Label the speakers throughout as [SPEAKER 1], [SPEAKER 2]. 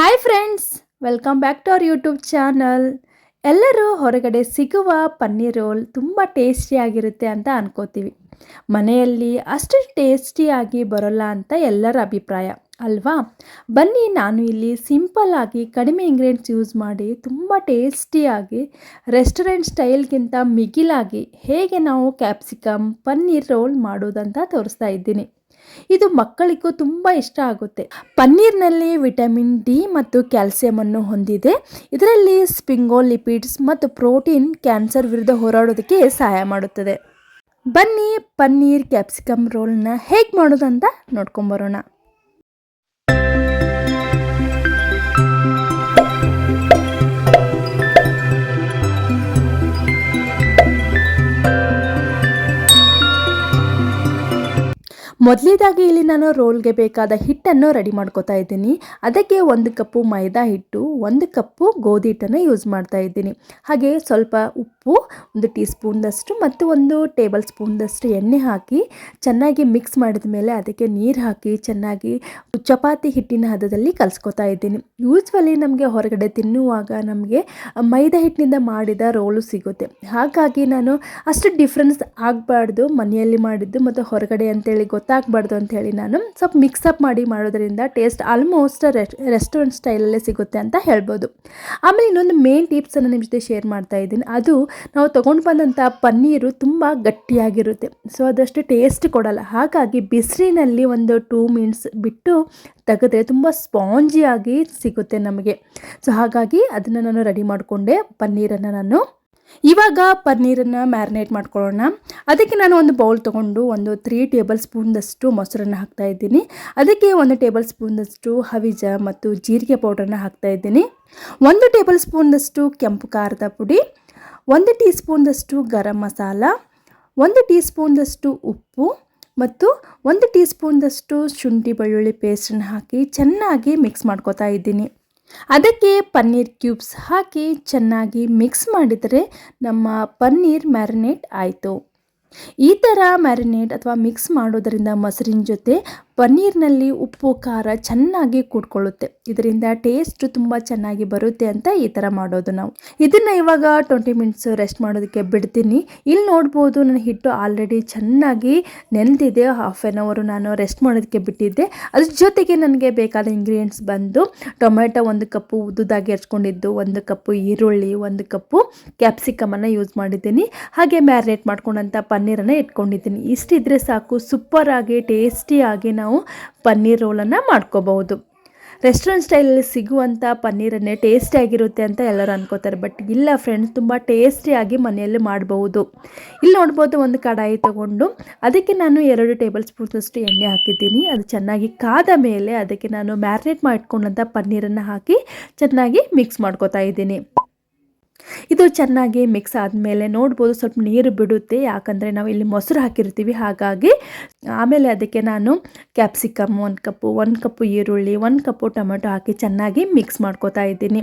[SPEAKER 1] Hi friends welcome back to our YouTube channel ಎಲ್ಲರೂ ಹೊರಗಡೆ ಸಿಗುವ ಪನ್ನೀರ್ ರೋಲ್ ತುಂಬ ಟೇಸ್ಟಿಯಾಗಿರುತ್ತೆ ಅಂತ ಅನ್ಕೋತೀವಿ. ಮನೆಯಲ್ಲಿ ಅಷ್ಟು ಟೇಸ್ಟಿಯಾಗಿ ಬರೋಲ್ಲ ಅಂತ ಎಲ್ಲರ ಅಭಿಪ್ರಾಯ, ಅಲ್ವಾ? ಬನ್ನಿ, ನಾನು ಇಲ್ಲಿ ಸಿಂಪಲ್ ಆಗಿ ಕಡಿಮೆ ಇಂಗ್ರೀಡಿಯೆಂಟ್ಸ್ ಯೂಸ್ ಮಾಡಿ ತುಂಬ ಟೇಸ್ಟಿಯಾಗಿ ರೆಸ್ಟೋರೆಂಟ್ ಸ್ಟೈಲ್ಗಿಂತ ಮಿಗಿಲಾಗಿ ಹೇಗೆ ನಾವು ಕ್ಯಾಪ್ಸಿಕಮ್ ಪನ್ನೀರ್ ರೋಲ್ ಮಾಡೋದಂತ ತೋರಿಸ್ತಾ ಇದ್ದೀನಿ. ಇದು ಮಕ್ಕಳಿಗೂ ತುಂಬ ಇಷ್ಟ ಆಗುತ್ತೆ. ಪನ್ನೀರ್ನಲ್ಲಿ ವಿಟಮಿನ್ ಡಿ ಮತ್ತು ಕ್ಯಾಲ್ಸಿಯಂ ಅನ್ನು ಹೊಂದಿದೆ. ಇದರಲ್ಲಿ ಸ್ಪಿಂಗೋಲಿಪಿಡ್ಸ್ ಮತ್ತು ಪ್ರೋಟೀನ್ ಕ್ಯಾನ್ಸರ್ ವಿರುದ್ಧ ಹೋರಾಡೋದಕ್ಕೆ ಸಹಾಯ ಮಾಡುತ್ತದೆ. ಬನ್ನಿ ಪನ್ನೀರ್ ಕ್ಯಾಪ್ಸಿಕಮ್ ರೋಲ್ನ ಹೇಗೆ ಮಾಡೋದಂತ ನೋಡ್ಕೊಂಬರೋಣ ಮೊದಲೇದಾಗಿ ಇಲ್ಲಿ ನಾನು ರೋಲ್ಗೆ ಬೇಕಾದ ಹಿಟ್ಟನ್ನು ರೆಡಿ ಮಾಡ್ಕೋತಾ ಇದ್ದೀನಿ. ಅದಕ್ಕೆ ಒಂದು ಕಪ್ಪು ಮೈದಾ ಹಿಟ್ಟು, ಒಂದು ಕಪ್ಪು ಗೋಧಿ ಹಿಟ್ಟನ್ನು ಯೂಸ್ ಮಾಡ್ತಾ ಇದ್ದೀನಿ. ಹಾಗೆ ಸ್ವಲ್ಪ ಉಪ್ಪು, ಒಂದು ಟೀ ಸ್ಪೂನ್ದಷ್ಟು ಮತ್ತು ಒಂದು ಟೇಬಲ್ ಸ್ಪೂನ್ದಷ್ಟು ಎಣ್ಣೆ ಹಾಕಿ ಚೆನ್ನಾಗಿ ಮಿಕ್ಸ್ ಮಾಡಿದ ಮೇಲೆ ಅದಕ್ಕೆ ನೀರು ಹಾಕಿ ಚೆನ್ನಾಗಿ ಚಪಾತಿ ಹಿಟ್ಟಿನ ಹದದಲ್ಲಿ ಕಲಿಸ್ಕೊತಾ ಇದ್ದೀನಿ. ಯೂಸ್ವಲಿ ನಮಗೆ ಹೊರಗಡೆ ತಿನ್ನುವಾಗ ನಮಗೆ ಮೈದಾ ಹಿಟ್ಟಿನಿಂದ ಮಾಡಿದ ರೋಲು ಸಿಗುತ್ತೆ. ಹಾಗಾಗಿ ನಾನು ಅಷ್ಟು ಡಿಫ್ರೆನ್ಸ್ ಆಗಬಾರ್ದು ಮನೆಯಲ್ಲಿ ಮಾಡಿದ್ದು ಮತ್ತು ಹೊರಗಡೆ ಅಂತೇಳಿ ಗೊತ್ತಾಗಬಾರ್ದು ಅಂತ ಹೇಳಿ ನಾನು ಸ್ವಲ್ಪ ಮಿಕ್ಸಪ್ ಮಾಡಿ ಮಾಡೋದ್ರಿಂದ ಟೇಸ್ಟ್ ಆಲ್ಮೋಸ್ಟ್ ರೆಸ್ಟೋರೆಂಟ್ ಸ್ಟೈಲಲ್ಲೇ ಸಿಗುತ್ತೆ ಅಂತ ಹೇಳ್ಬೋದು. ಆಮೇಲೆ ಇನ್ನೊಂದು ಮೇನ್ ಟಿಪ್ಸನ್ನು ನಿಮ್ಮ ಜೊತೆ ಶೇರ್ ಮಾಡ್ತಾ ಇದ್ದೀನಿ. ಅದು ನಾವು ತೊಗೊಂಡು ಬಂದಂಥ ಪನ್ನೀರು ತುಂಬ ಗಟ್ಟಿಯಾಗಿರುತ್ತೆ. ಸೊ ಅದಷ್ಟು ಟೇಸ್ಟ್ ಕೊಡಲ್ಲ. ಹಾಗಾಗಿ ಬಿಸಿಲಿನಲ್ಲಿ ಒಂದು ಟೂ ಮಿನಿಟ್ಸ್ ಬಿಟ್ಟು ತೆಗೆದ್ರೆ ತುಂಬ ಸ್ಪಾಂಜಿಯಾಗಿ ಸಿಗುತ್ತೆ ನಮಗೆ. ಸೊ ಹಾಗಾಗಿ ಅದನ್ನು ನಾನು ರೆಡಿ ಮಾಡಿಕೊಂಡೆ. ಪನ್ನೀರನ್ನು ನಾನು ಇವಾಗ ಪನ್ನೀರನ್ನು ಮ್ಯಾರಿನೇಟ್ ಮಾಡ್ಕೊಳ್ಳೋಣ. ಅದಕ್ಕೆ ನಾನು ಒಂದು ಬೌಲ್ ತೊಗೊಂಡು ಒಂದು ತ್ರೀ ಟೇಬಲ್ ಸ್ಪೂನ್ದಷ್ಟು ಮೊಸರನ್ನು ಹಾಕ್ತಾ ಇದ್ದೀನಿ. ಅದಕ್ಕೆ ಒಂದು ಟೇಬಲ್ ಸ್ಪೂನ್ದಷ್ಟು ಹವಿಜ ಮತ್ತು ಜೀರಿಗೆ ಪೌಡ್ರನ್ನ ಹಾಕ್ತಾ ಇದ್ದೀನಿ. ಒಂದು ಟೇಬಲ್ ಸ್ಪೂನ್ದಷ್ಟು ಕೆಂಪು ಖಾರದ ಪುಡಿ, ಒಂದು ಟೀ ಸ್ಪೂನ್ದಷ್ಟು ಗರಂ ಮಸಾಲ, ಒಂದು ಟೀ ಸ್ಪೂನ್ದಷ್ಟು ಉಪ್ಪು ಮತ್ತು ಒಂದು ಟೀ ಸ್ಪೂನ್ದಷ್ಟು ಶುಂಠಿ ಬೆಳ್ಳುಳ್ಳಿ ಪೇಸ್ಟನ್ನು ಹಾಕಿ ಚೆನ್ನಾಗಿ ಮಿಕ್ಸ್ ಮಾಡ್ಕೋತಾ ಇದ್ದೀನಿ. ಅದಕ್ಕೆ ಪನ್ನೀರ್ ಕ್ಯೂಬ್ಸ್ ಹಾಕಿ ಚೆನ್ನಾಗಿ ಮಿಕ್ಸ್ ಮಾಡಿದರೆ ನಮ್ಮ ಪನ್ನೀರ್ ಮ್ಯಾರಿನೇಟ್ ಆಯಿತು. ಈ ಥರ ಮ್ಯಾರಿನೇಟ್ ಅಥವಾ ಮಿಕ್ಸ್ ಮಾಡೋದರಿಂದ ಮೊಸರಿನ ಜೊತೆ ಪನ್ನೀರ್ನಲ್ಲಿ ಉಪ್ಪು, ಖಾರ ಚೆನ್ನಾಗಿ ಕೂಡ್ಕೊಳ್ಳುತ್ತೆ. ಇದರಿಂದ ಟೇಸ್ಟ್ ತುಂಬ ಚೆನ್ನಾಗಿ ಬರುತ್ತೆ ಅಂತ ಈ ಥರ ಮಾಡೋದು ನಾವು. ಇದನ್ನು ಇವಾಗ ಟ್ವೆಂಟಿ ಮಿನಿಟ್ಸ್ ರೆಸ್ಟ್ ಮಾಡೋದಕ್ಕೆ ಬಿಡ್ತೀನಿ. ಇಲ್ಲಿ ನೋಡ್ಬೋದು ನನ್ನ ಹಿಟ್ಟು ಆಲ್ರೆಡಿ ಚೆನ್ನಾಗಿ ನೆನೆದಿದೆ ಹಾಫ್ ಆನ್ ಅವರು ನಾನು ರೆಸ್ಟ್ ಮಾಡೋದಕ್ಕೆ ಬಿಟ್ಟಿದ್ದೆ. ಅದ್ರ ಜೊತೆಗೆ ನನಗೆ ಬೇಕಾದ ಇಂಗ್ರೀಡಿಯೆಂಟ್ಸ್ ಬಂದು ಟೊಮೆಟೊ ಒಂದು ಕಪ್ಪು, ಉದ್ದುದಾಗಿ ಹಚ್ಕೊಂಡಿದ್ದು ಒಂದು ಕಪ್ಪು ಈರುಳ್ಳಿ, ಒಂದು ಕಪ್ಪು ಕ್ಯಾಪ್ಸಿಕಮನ್ನು ಯೂಸ್ ಮಾಡಿದ್ದೀನಿ. ಹಾಗೆ ಮ್ಯಾರಿನೇಟ್ ಮಾಡ್ಕೊಂಡಂಥ ಪನ್ನೀರನ್ನು ಇಟ್ಕೊಂಡಿದ್ದೀನಿ. ಇಷ್ಟಿದ್ರೆ ಸಾಕು ಸೂಪರಾಗಿ ಟೇಸ್ಟಿಯಾಗಿ ನಾವು ಪನ್ನೀರ್ ರೋಲನ್ನು ಮಾಡ್ಕೋಬಹುದು. ರೆಸ್ಟೋರೆಂಟ್ ಸ್ಟೈಲಲ್ಲಿ ಸಿಗುವಂಥ ಪನ್ನೀರನ್ನೇ ಟೇಸ್ಟಿಯಾಗಿರುತ್ತೆ ಅಂತ ಎಲ್ಲರೂ ಅನ್ಕೋತಾರೆ. ಬಟ್ ಇಲ್ಲ ಫ್ರೆಂಡ್ಸ್ ತುಂಬ ಟೇಸ್ಟಿಯಾಗಿ ಮನೆಯಲ್ಲಿ ಮಾಡಬಹುದು. ಇಲ್ಲಿ ನೋಡ್ಬೋದು ಒಂದು ಕಡಾಯಿ ತೊಗೊಂಡು, ಅದಕ್ಕೆ ನಾನು ಎರಡು ಟೇಬಲ್ ಸ್ಪೂನ್ಸಷ್ಟು ಎಣ್ಣೆ ಹಾಕಿದ್ದೀನಿ. ಅದು ಚೆನ್ನಾಗಿ ಕಾದ ಮೇಲೆ ಅದಕ್ಕೆ ನಾನು ಮ್ಯಾರಿನೇಟ್ ಮಾಡಿಕೊಂಡಂಥ ಪನ್ನೀರನ್ನು ಹಾಕಿ ಚೆನ್ನಾಗಿ ಮಿಕ್ಸ್ ಮಾಡ್ಕೋತಾ ಇದ್ದೀನಿ. ಇದು ಚೆನ್ನಾಗಿ ಮಿಕ್ಸ್ ಆದಮೇಲೆ ನೋಡ್ಬೋದು ಸ್ವಲ್ಪ ನೀರು ಬಿಡುತ್ತೆ. ಯಾಕಂದರೆ ನಾವು ಇಲ್ಲಿ ಮೊಸರು ಹಾಕಿರ್ತೀವಿ. ಹಾಗಾಗಿ ಆಮೇಲೆ ಅದಕ್ಕೆ ನಾನು ಕ್ಯಾಪ್ಸಿಕಮ್ ಒಂದು ಕಪ್ಪು ಒಂದು ಕಪ್ಪು ಈರುಳ್ಳಿ, ಒಂದು ಕಪ್ಪು ಟೊಮೆಟೊ ಹಾಕಿ ಚೆನ್ನಾಗಿ ಮಿಕ್ಸ್ ಮಾಡ್ಕೋತಾ ಇದ್ದೀನಿ.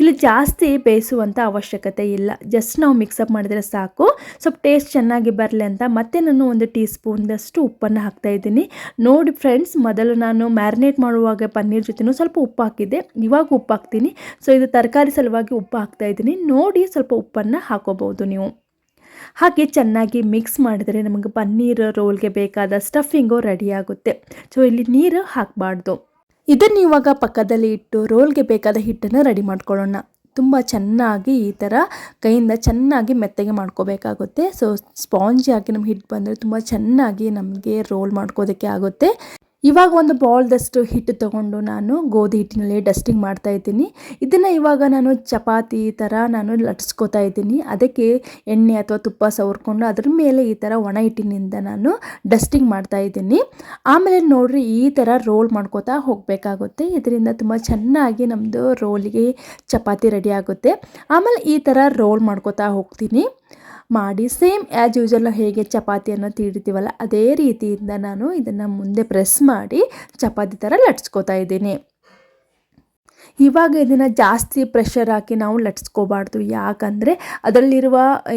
[SPEAKER 1] ಇಲ್ಲಿ ಜಾಸ್ತಿ ಬೇಯಿಸುವಂಥ ಅವಶ್ಯಕತೆ ಇಲ್ಲ. ಜಸ್ಟ್ ನಾವು ಮಿಕ್ಸಪ್ ಮಾಡಿದರೆ ಸಾಕು. ಸ್ವಲ್ಪ ಟೇಸ್ಟ್ ಚೆನ್ನಾಗಿ ಬರಲಿ ಅಂತ ಮತ್ತೆ ನಾನು ಒಂದು ಟೀ ಸ್ಪೂನ್ದಷ್ಟು ಉಪ್ಪನ್ನು ಹಾಕ್ತಾ ಇದ್ದೀನಿ. ನೋಡಿ ಫ್ರೆಂಡ್ಸ್ ಮೊದಲು ನಾನು ಮ್ಯಾರಿನೇಟ್ ಮಾಡುವಾಗ ಪನ್ನೀರ್ ಜೊತೆನೂ ಸ್ವಲ್ಪ ಉಪ್ಪು ಹಾಕಿದ್ದೆ. ಇವಾಗ ಉಪ್ಪು ಹಾಕ್ತೀನಿ. ಸೊ ಇದು ತರಕಾರಿ ಸಲುವಾಗಿ ಉಪ್ಪು ಹಾಕ್ತಾ ಇದ್ದೀನಿ. ನೋಡಿ ಸ್ವಲ್ಪ ಉಪ್ಪನ್ನು ಹಾಕೋಬಹುದು ನೀವು. ಹಾಗೆ ಚೆನ್ನಾಗಿ ಮಿಕ್ಸ್ ಮಾಡಿದರೆ ನಮಗೆ ಪನ್ನೀರ್ ರೋಲ್ಗೆ ಬೇಕಾದ ಸ್ಟಫಿಂಗು ರೆಡಿ ಆಗುತ್ತೆ. ಸೊ ಇಲ್ಲಿ ನೀರು ಹಾಕಬಾರ್ದು. ಇದನ್ನು ಇವಾಗ ಪಕ್ಕದಲ್ಲಿ ಇಟ್ಟು ರೋಲ್ಗೆ ಬೇಕಾದ ಹಿಟ್ಟನ್ನು ರೆಡಿ ಮಾಡ್ಕೊಳ್ಳೋಣ. ತುಂಬ ಚೆನ್ನಾಗಿ ಈ ಥರ ಕೈಯಿಂದ ಚೆನ್ನಾಗಿ ಮೆತ್ತಗೆ ಮಾಡ್ಕೋಬೇಕಾಗುತ್ತೆ. ಸೊ ಸ್ಪಾಂಜಿಯಾಗಿ ನಮ್ಗೆ ಹಿಟ್ಟು ಬಂದರೆ ತುಂಬ ಚೆನ್ನಾಗಿ ನಮಗೆ ರೋಲ್ ಮಾಡ್ಕೋದಕ್ಕೆ ಆಗುತ್ತೆ. ಇವಾಗ ಒಂದು ಬಾಲ್ದಷ್ಟು ಹಿಟ್ಟು ತಗೊಂಡು ನಾನು ಗೋಧಿ ಹಿಟ್ಟಿನಲ್ಲಿ ಡಸ್ಟಿಂಗ್ ಮಾಡ್ತಾ ಇದ್ದೀನಿ. ಇದನ್ನು ಇವಾಗ ನಾನು ಚಪಾತಿ ಥರ ನಾನು ಲಟ್ಸ್ಕೊತಾ ಇದ್ದೀನಿ. ಅದಕ್ಕೆ ಎಣ್ಣೆ ಅಥವಾ ತುಪ್ಪ ಸವರ್ಕೊಂಡು ಅದ್ರ ಮೇಲೆ ಈ ಥರ ಒಣ ಹಿಟ್ಟಿನಿಂದ ನಾನು ಡಸ್ಟಿಂಗ್ ಮಾಡ್ತಾ ಇದ್ದೀನಿ. ಆಮೇಲೆ ನೋಡ್ರಿ ಈ ಥರ ರೋಲ್ ಮಾಡ್ಕೋತಾ ಹೋಗಬೇಕಾಗುತ್ತೆ. ಇದರಿಂದ ತುಂಬ ಚೆನ್ನಾಗಿ ನಮ್ಮದು ರೋಲಿಗೆ ಚಪಾತಿ ರೆಡಿ ಆಗುತ್ತೆ. ಆಮೇಲೆ ಈ ಥರ ರೋಲ್ ಮಾಡ್ಕೋತಾ ಹೋಗ್ತೀನಿ. ಮಾಡಿ ಸೇಮ್ ಆ್ಯಸ್ ಯೂಶಲ್ ಹೇಗೆ ಚಪಾತಿಯನ್ನು ತೀಡ್ತೀವಲ್ಲ, ಅದೇ ರೀತಿಯಿಂದ ನಾನು ಇದನ್ನು ಮುಂದೆ ಪ್ರೆಸ್ ಮಾಡಿ ಚಪಾತಿ ಥರ ಲಟ್ಸ್ಕೊತಾ ಇದ್ದೀನಿ. ಇವಾಗ ಇದನ್ನು ಜಾಸ್ತಿ ಪ್ರೆಷರ್ ಹಾಕಿ ನಾವು ಲಟ್ಸ್ಕೋಬಾರ್ದು. ಯಾಕಂದರೆ ಅದರಲ್ಲಿರುವ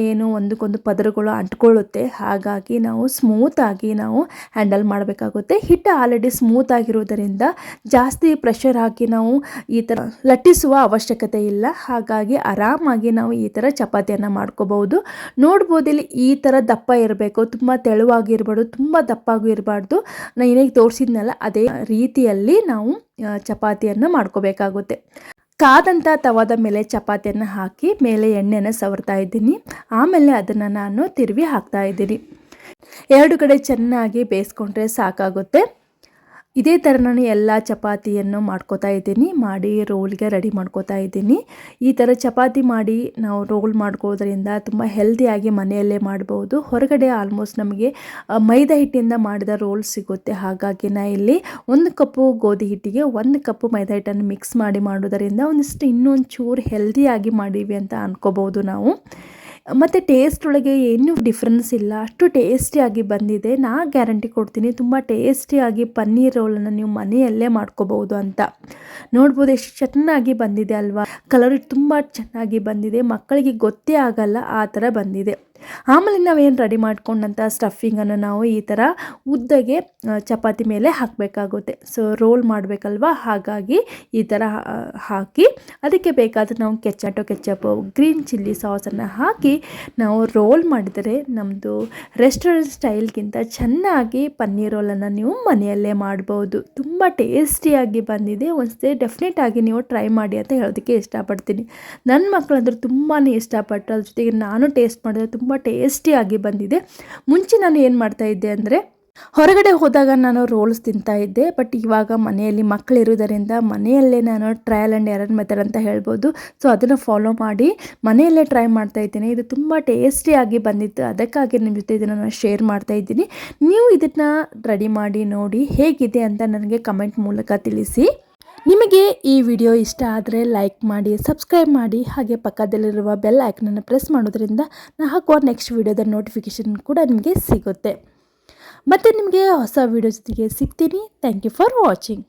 [SPEAKER 1] ಏನು ಒಂದಕ್ಕೊಂದು ಪದರಗಳು ಅಂಟ್ಕೊಳ್ಳುತ್ತೆ. ಹಾಗಾಗಿ ನಾವು ಸ್ಮೂತಾಗಿ ನಾವು ಹ್ಯಾಂಡಲ್ ಮಾಡಬೇಕಾಗುತ್ತೆ. ಹಿಟ್ಟು ಆಲ್ರೆಡಿ ಸ್ಮೂತ್ ಆಗಿರೋದರಿಂದ ಜಾಸ್ತಿ ಪ್ರೆಷರ್ ಹಾಕಿ ನಾವು ಈ ಥರ ಲಟ್ಟಿಸುವ ಅವಶ್ಯಕತೆ ಇಲ್ಲ. ಹಾಗಾಗಿ ಆರಾಮಾಗಿ ನಾವು ಈ ಥರ ಚಪಾತಿಯನ್ನು ಮಾಡ್ಕೋಬಹುದು. ನೋಡ್ಬೋದು ಇಲ್ಲಿ ಈ ಥರ ದಪ್ಪ ಇರಬೇಕು. ತುಂಬ ತೆಳುವಾಗಿರ್ಬಾರ್ದು, ತುಂಬ ದಪ್ಪಾಗೂ ಇರಬಾರ್ದು. ನಾನು ಏನೇ ತೋರಿಸಿದ್ನಲ್ಲ, ಅದೇ ರೀತಿಯಲ್ಲಿ ನಾವು ಚಪಾತಿಯನ್ನು ಮಾಡ್ಕೋಬೇಕಾಗುತ್ತೆ. ಕಾದಂಥ ತವಾದ ಮೇಲೆ ಚಪಾತಿಯನ್ನು ಹಾಕಿ ಮೇಲೆ ಎಣ್ಣೆನ ಸವರ್ತಾ ಇದ್ದೀನಿ. ಆಮೇಲೆ ಅದನ್ನು ನಾನು ತಿರುವಿ ಹಾಕ್ತಾ ಇದ್ದೀನಿ. ಎರಡು ಕಡೆ ಚೆನ್ನಾಗಿ ಬೇಯಿಸ್ಕೊಂಡ್ರೆ ಸಾಕಾಗುತ್ತೆ. ಇದೇ ಥರ ನಾನು ಎಲ್ಲ ಚಪಾತಿಯನ್ನು ಮಾಡ್ಕೋತಾ ಇದ್ದೀನಿ. ಮಾಡಿ ರೋಲ್ಗೆ ರೆಡಿ ಮಾಡ್ಕೋತಾ ಇದ್ದೀನಿ. ಈ ಥರ ಚಪಾತಿ ಮಾಡಿ ನಾವು ರೋಲ್ ಮಾಡ್ಕೊಳ್ಳೋದ್ರಿಂದ ತುಂಬ ಹೆಲ್ದಿಯಾಗಿ ಮನೆಯಲ್ಲೇ ಮಾಡ್ಬೋದು. ಹೊರಗಡೆ ಆಲ್ಮೋಸ್ಟ್ ನಮಗೆ ಮೈದಾ ಹಿಟ್ಟಿಂದ ಮಾಡಿದ ರೋಲ್ ಸಿಗುತ್ತೆ. ಹಾಗಾಗಿ ನಾ ಇಲ್ಲಿ ಒಂದು ಕಪ್ಪು ಗೋಧಿ ಹಿಟ್ಟಿಗೆ ಒಂದು ಕಪ್ಪು ಮೈದಾ ಹಿಟ್ಟನ್ನು ಮಿಕ್ಸ್ ಮಾಡಿ ಮಾಡೋದರಿಂದ ಒಂದಿಷ್ಟು ಇನ್ನೊಂದು ಚೂರು ಹೆಲ್ದಿಯಾಗಿ ಮಾಡೀವಿ ಅಂತ ಅಂದ್ಕೋಬೋದು ನಾವು. ಮತ್ತು ಟೇಸ್ಟ್ ಒಳಗೆ ಏನೂ ಡಿಫ್ರೆನ್ಸ್ ಇಲ್ಲ. ಅಷ್ಟು ಟೇಸ್ಟಿಯಾಗಿ ಬಂದಿದೆ. ನಾ ಗ್ಯಾರಂಟಿ ಕೊಡ್ತೀನಿ, ತುಂಬ ಟೇಸ್ಟಿಯಾಗಿ ಪನ್ನೀರ್ ರೋಲನ್ನು ನೀವು ಮನೆಯಲ್ಲೇ ಮಾಡ್ಕೋಬಹುದು ಅಂತ. ನೋಡ್ಬೋದು ಎಷ್ಟು ಚೆನ್ನಾಗಿ ಬಂದಿದೆ ಅಲ್ವಾ? ಕಲರ್ ತುಂಬ ಚೆನ್ನಾಗಿ ಬಂದಿದೆ. ಮಕ್ಕಳಿಗೆ ಗೊತ್ತೇ ಆಗಲ್ಲ, ಆ ಥರ ಬಂದಿದೆ. ಆಮೇಲೆ ನಾವೇನು ರೆಡಿ ಮಾಡ್ಕೊಂಡಂಥ ಸ್ಟಫಿಂಗನ್ನು ನಾವು ಈ ಥರ ಉದ್ದಗೆ ಚಪಾತಿ ಮೇಲೆ ಹಾಕಬೇಕಾಗುತ್ತೆ. ಸೊ ರೋಲ್ ಮಾಡಬೇಕಲ್ವ? ಹಾಗಾಗಿ ಈ ಥರ ಹಾಕಿ ಅದಕ್ಕೆ ಬೇಕಾದ ನಾವು ಕೆಚ್ಚಟೊ ಕೆಚ್ಚಪ್ಪು ಗ್ರೀನ್ ಚಿಲ್ಲಿ ಸಾಸನ್ನು ಹಾಕಿ ನಾವು ರೋಲ್ ಮಾಡಿದರೆ ನಮ್ಮದು ರೆಸ್ಟೋರೆಂಟ್ ಸ್ಟೈಲ್ಗಿಂತ ಚೆನ್ನಾಗಿ ಪನ್ನೀರ್ ರೋಲನ್ನು ನೀವು ಮನೆಯಲ್ಲೇ ಮಾಡ್ಬೋದು. ತುಂಬ ಟೇಸ್ಟಿಯಾಗಿ ಬಂದಿದೆ. ಒಂದ್ಸತಿ ಡೆಫಿನೆಟ್ ಆಗಿ ನೀವು ಟ್ರೈ ಮಾಡಿ ಅಂತ ಹೇಳೋದಕ್ಕೆ ಇಷ್ಟಪಡ್ತೀನಿ. ನನ್ನ ಮಕ್ಕಳಂದ್ರೆ ತುಂಬಾ ಇಷ್ಟಪಟ್ಟರು ಅದ್ರ ಜೊತೆಗೆ ನಾನು ಟೇಸ್ಟ್ ಮಾಡಿದ್ರೆ ತುಂಬ ಟೇಸ್ಟಿಯಾಗಿ ಬಂದಿದೆ. ಮುಂಚೆ ನಾನು ಏನು ಮಾಡ್ತಾ ಇದ್ದೆ ಅಂದರೆ, ಹೊರಗಡೆ ಹೋದಾಗ ನಾನು ರೋಲ್ಸ್ ತಿಂತಾ ಇದ್ದೆ ಬಟ್ ಇವಾಗ ಮನೆಯಲ್ಲಿ ಮಕ್ಕಳಿರೋದರಿಂದ ಮನೆಯಲ್ಲೇ ನಾನು ಟ್ರಯಲ್ ಆ್ಯಂಡ್ ಎರರ್ ಮೆಥಡ್ ಅಂತ ಹೇಳ್ಬೋದು. ಸೊ ಅದನ್ನು ಫಾಲೋ ಮಾಡಿ ಮನೆಯಲ್ಲೇ ಟ್ರೈ ಮಾಡ್ತಾ ಇದ್ದೀನಿ. ಇದು ತುಂಬ ಟೇಸ್ಟಿಯಾಗಿ ಬಂದಿತ್ತು. ಅದಕ್ಕಾಗಿ ನಿಮ್ಮ ಜೊತೆ ಇದನ್ನು ನಾನು ಶೇರ್ ಮಾಡ್ತಾ ಇದ್ದೀನಿ. ನೀವು ಇದನ್ನು ರೆಡಿ ಮಾಡಿ ನೋಡಿ ಹೇಗಿದೆ ಅಂತ ನನಗೆ ಕಮೆಂಟ್ ಮೂಲಕ ತಿಳಿಸಿ. ನಿಮಗೆ ಈ ವಿಡಿಯೋ ಇಷ್ಟ ಆದರೆ ಲೈಕ್ ಮಾಡಿ, ಸಬ್ಸ್ಕ್ರೈಬ್ ಮಾಡಿ, ಹಾಗೆ ಪಕ್ಕದಲ್ಲಿರುವ ಬೆಲ್ ಐಕನನ್ನು ಪ್ರೆಸ್ ಮಾಡೋದ್ರಿಂದ ನಾ ಹಾಕುವ ನೆಕ್ಸ್ಟ್ ವಿಡಿಯೋದ ನೋಟಿಫಿಕೇಷನ್ ಕೂಡ ನಿಮಗೆ ಸಿಗುತ್ತೆ. ಮತ್ತು ನಿಮಗೆ ಹೊಸ ವಿಡಿಯೋ ಜೊತೆಗೆ ಸಿಗ್ತೀನಿ. Thank you for watching